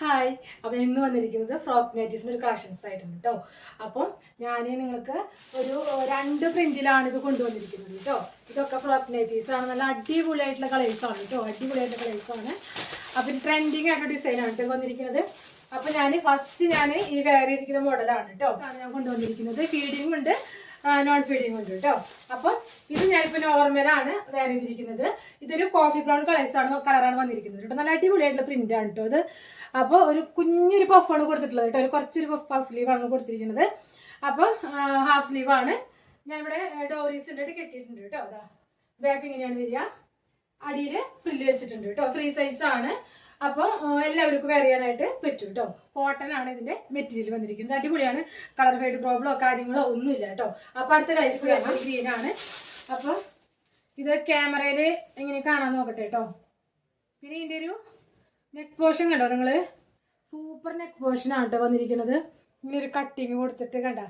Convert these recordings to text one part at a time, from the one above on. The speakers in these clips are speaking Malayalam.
ഹായ് അപ്പം ഇന്ന് വന്നിരിക്കുന്നത് ഫ്രോക്ക് നൈറ്റീസിന്റെ ഒരു കളക്ഷൻസ് ആയിട്ടുണ്ട് കേട്ടോ അപ്പം ഞാൻ നിങ്ങൾക്ക് ഒരു രണ്ട് പ്രിന്റിലാണ് ഇത് കൊണ്ടുവന്നിരിക്കുന്നത് കേട്ടോ ഇതൊക്കെ ഫ്രോക്ക് ആണ്. നല്ല അടിപൊളിയായിട്ടുള്ള കളേഴ്സ് ആണ് കേട്ടോ അടിപൊളിയായിട്ടുള്ള കളേഴ്സ് ആണ്. അപ്പം ട്രെൻഡിങ് ആയിട്ടുള്ള ഡിസൈനാണ് കേട്ടോ വന്നിരിക്കുന്നത്. അപ്പം ഞാൻ ഫസ്റ്റ് ഞാൻ ഈ വേറെ ഇരിക്കുന്ന മോഡലാണ് കേട്ടോ ഞാൻ കൊണ്ടുവന്നിരിക്കുന്നത്. ഫീഡിങ്ങും ഉണ്ട്. നോൺ ഫീഡിങ് ഉണ്ട് കേട്ടോ അപ്പം ഇത് ഞാനിപ്പോൾ നോർമലാണ് വേറെ ചെയ്തിരിക്കുന്നത് ഇതൊരു കോഫി ബ്രൗൺ കളേഴ്സ് ആണ് കളറാണ് വന്നിരിക്കുന്നത് കേട്ടോ നല്ല അടിപൊളിയായിട്ടുള്ള ആണ് കേട്ടോ അത് അപ്പോൾ ഒരു കുഞ്ഞൊരു പഫാണ് കൊടുത്തിട്ടുള്ളത് കേട്ടോ ഒരു കുറച്ചൊരു പഫ് ഹാഫ് ആണ് കൊടുത്തിരിക്കുന്നത്. അപ്പം ഹാഫ് സ്ലീവ് ആണ്. ഞാൻ ഇവിടെ ഡോറീസിന്റെ കെട്ടിയിട്ടുണ്ട് കേട്ടോ അതാ ബാക്ക് ഇങ്ങനെയാണ് വരിക. അടിയിൽ ഫ്രില്ല് വെച്ചിട്ടുണ്ട് കേട്ടോ ഫ്രീ ആണ്. അപ്പോൾ എല്ലാവർക്കും വെയർ ചെയ്യാനായിട്ട് പറ്റും കേട്ടോ. കോട്ടൺ ആണ് ഇതിന്റെ മെറ്റീരിയൽ വന്നിരിക്കുന്നത്. അടിപൊളിയാണ്. കളർ ഫെയ്ഡ് പ്രോബ്ലോ കാര്യങ്ങളോ ഒന്നുമില്ല കേട്ടോ. അപ്പോൾ അടുത്ത കളേഴ്സ് ഗ്രീൻ ആണ്. അപ്പം ഇത് ക്യാമറയിൽ എങ്ങനെ കാണാൻ നോക്കട്ടെ കേട്ടോ. പിന്നെ ഇതിന്റെ ഒരു നെക്ക് പോർഷൻ കണ്ടോ നിങ്ങൾ സൂപ്പർ നെക്ക് പോർഷൻ ആണ് കേട്ടോ വന്നിരിക്കുന്നത്. ഇങ്ങനെ ഒരു കട്ടിങ് കൊടുത്തിട്ട് കണ്ട.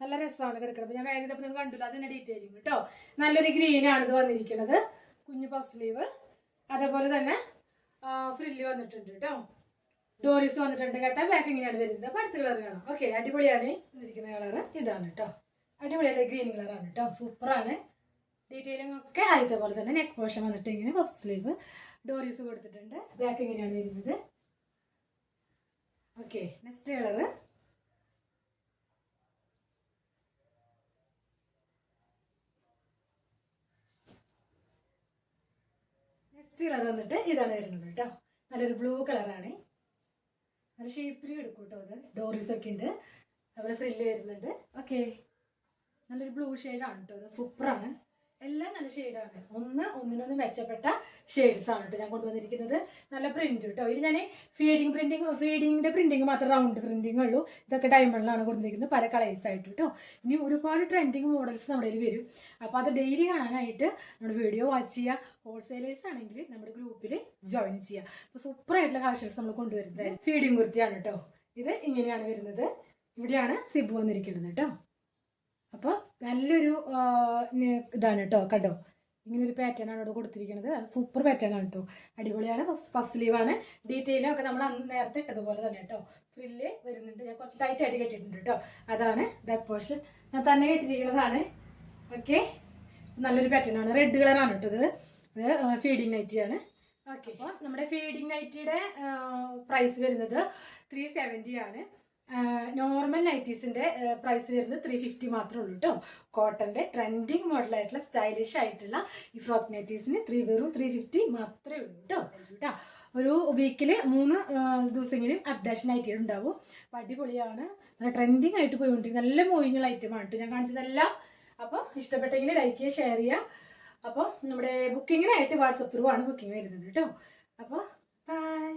നല്ല രസമാണ് കിടക്കുന്നത് ഞാൻ വേഗം ഇതപ്പോൾ നിങ്ങൾ കണ്ടില്ല. അതിന്റെ ഡീറ്റെയിലിംഗ് കേട്ടോ. നല്ലൊരു ഗ്രീനാണ് ഇത് വന്നിരിക്കുന്നത്. കുഞ്ഞു പഫ് സ്ലീവ് അതേപോലെ തന്നെ ഫ്രില്ല് വന്നിട്ടുണ്ട് കേട്ടോ ഡോറീസ് വന്നിട്ടുണ്ട് കേട്ടോ. ബാക്ക് ഇങ്ങനെയാണ് വരുന്നത്. അപ്പോൾ അടുത്ത കളർ കാണാം. ഓക്കെ അടിപൊളിയാണ്. ഇരിക്കുന്ന കളർ ഇതാണ് കേട്ടോ അടിപൊളിയായിട്ട് ഗ്രീൻ കളറാണ് കേട്ടോ സൂപ്പറാണ് ഡീറ്റെയിലിംഗ് ഒക്കെ ആദ്യത്തെ പോലെ തന്നെ നെക്ക് പോർഷൻ വന്നിട്ട് ഇങ്ങനെ പഫ് സ്ലീവ് ഡോറീസ് കൊടുത്തിട്ടുണ്ട്. ബാക്ക് ഇങ്ങനെയാണ് വരുന്നത്. Okay next colour next colour വന്നിട്ട് ഇതാണ് വരുന്നത് കേട്ടോ. നല്ലൊരു ബ്ലൂ കളറാണ്. നല്ല ഷേപ്പിൽ എടുക്കും കേട്ടോ അത്. ഡോറീസ് ഒക്കെ ഉണ്ട്. അതുപോലെ ഫ്രില്ല് വരുന്നുണ്ട്. ഓക്കെ നല്ലൊരു ബ്ലൂ ഷെയ്ഡാണ് കേട്ടോ. ഇത് സൂപ്പറാണ്. എല്ലാം നല്ല ഷെയ്ഡാണ് ഒന്ന് ഒന്നിനൊന്ന് മെച്ചപ്പെട്ട ഷെയ്ഡ്സ് ആണ് കേട്ടോ ഞാൻ കൊണ്ടുവന്നിരിക്കുന്നത്. നല്ല പ്രിന്റ് കേട്ടോ ഇതിൽ ഞാൻ ഫീഡിങ് പ്രിന്റിങ് ഫീഡിങ്ങിന്റെ പ്രിന്റിങ് മാത്രം റൗണ്ട് പ്രിന്റിങ് ഉള്ളൂ. ഇതൊക്കെ ഡയമണ്ടിലാണ് കൊടുത്തിരിക്കുന്നത് പല കളേഴ്സ് ആയിട്ട് കേട്ടോ ഇനി ഒരുപാട് ട്രെൻഡിങ് മോഡൽസ് നമ്മുടെ കയ്യിൽ വരും. അപ്പോൾ അത് ഡെയിലി കാണാനായിട്ട് നമ്മുടെ വീഡിയോ വാച്ച് ചെയ്യുക ഹോൾസെയിലേഴ്സ് ആണെങ്കിൽ നമ്മുടെ ഗ്രൂപ്പിൽ ജോയിൻ ചെയ്യുക അപ്പോൾ സൂപ്പർ ആയിട്ടുള്ള കളക്ഷൻസ് നമ്മൾ കൊണ്ടുവരുന്നത്. ഫീഡിങ് കുർത്തിയാണ് കേട്ടോ ഇത് ഇങ്ങനെയാണ് വരുന്നത്. ഇവിടെയാണ് സിബ് വന്നിരിക്കുന്നത് കേട്ടോ അപ്പോൾ നല്ലൊരു ഇതാണ് കേട്ടോ കണ്ടോ? ഇങ്ങനൊരു പാറ്റേൺ ആണ് ഇവിടെ കൊടുത്തിരിക്കുന്നത് അത് സൂപ്പർ പാറ്റേൺ ആണ് കേട്ടോ അടിപൊളിയാണ്. പഫ് സ്ലീവ് ആണ്. ഡീറ്റെയിലും ഒക്കെ നമ്മൾ അന്ന് നേരത്തെ ഇട്ടതുപോലെ തന്നെ കേട്ടോ ഫ്രില്ല് വരുന്നുണ്ട്. ഞാൻ കുറച്ച് ടൈറ്റ് ആയിട്ട് കെട്ടിയിട്ടുണ്ട് കേട്ടോ അതാണ് ബാക്ക് പോർഷൻ ഞാൻ തന്നെ കെട്ടിയിരിക്കുന്നതാണ്. ഓക്കെ നല്ലൊരു പാറ്റേൺ ആണ്. റെഡ് കളറാണ് കേട്ടോ ഇത്. ഇത് ഫീഡിങ് നൈറ്റിയാണ് ഓക്കെ അപ്പോൾ നമ്മുടെ ഫീഡിങ് നൈറ്റിയുടെ പ്രൈസ് വരുന്നത് ത്രീ സെവന്റി ആണ്. നോർമൽ നൈറ്റീസിന്റെ പ്രൈസ് വരുന്നത് ത്രീ ഫിഫ്റ്റി മാത്രമേ ഉള്ളൂ കേട്ടോ കോട്ടന്റെ ട്രെൻഡിങ് മോഡലായിട്ടുള്ള സ്റ്റൈലിഷ് ആയിട്ടുള്ള ഈ ഫ്രോക്ക് നൈറ്റീസിന് ത്രീ വെറും ത്രീ ഫിഫ്റ്റി മാത്രമേ ഉള്ളൂ കേട്ടോ ഒരു വീക്കിൽ മൂന്ന് ദിവസമെങ്കിലും അപ്ഡേഷൻ ആയിട്ട് ഉണ്ടാവും. അപ്പം അടിപൊളിയാണ്. നല്ല ട്രെൻഡിങ് ആയിട്ട് പോയിക്കൊണ്ടിരിക്കുന്നത് നല്ല മൂവിങ്ങുള്ള ഐറ്റമാണ് കേട്ടോ ഞാൻ കാണിച്ചതെല്ലാം. അപ്പോൾ ഇഷ്ടപ്പെട്ടെങ്കിൽ ലൈക്ക് ചെയ്യുക ഷെയർ ചെയ്യുക. അപ്പോൾ നമ്മുടെ ബുക്കിങ്ങിനായിട്ട് വാട്സപ്പ് ത്രൂ ആണ് ബുക്കിംഗ് വരുന്നത് കേട്ടോ അപ്പോൾ ബൈ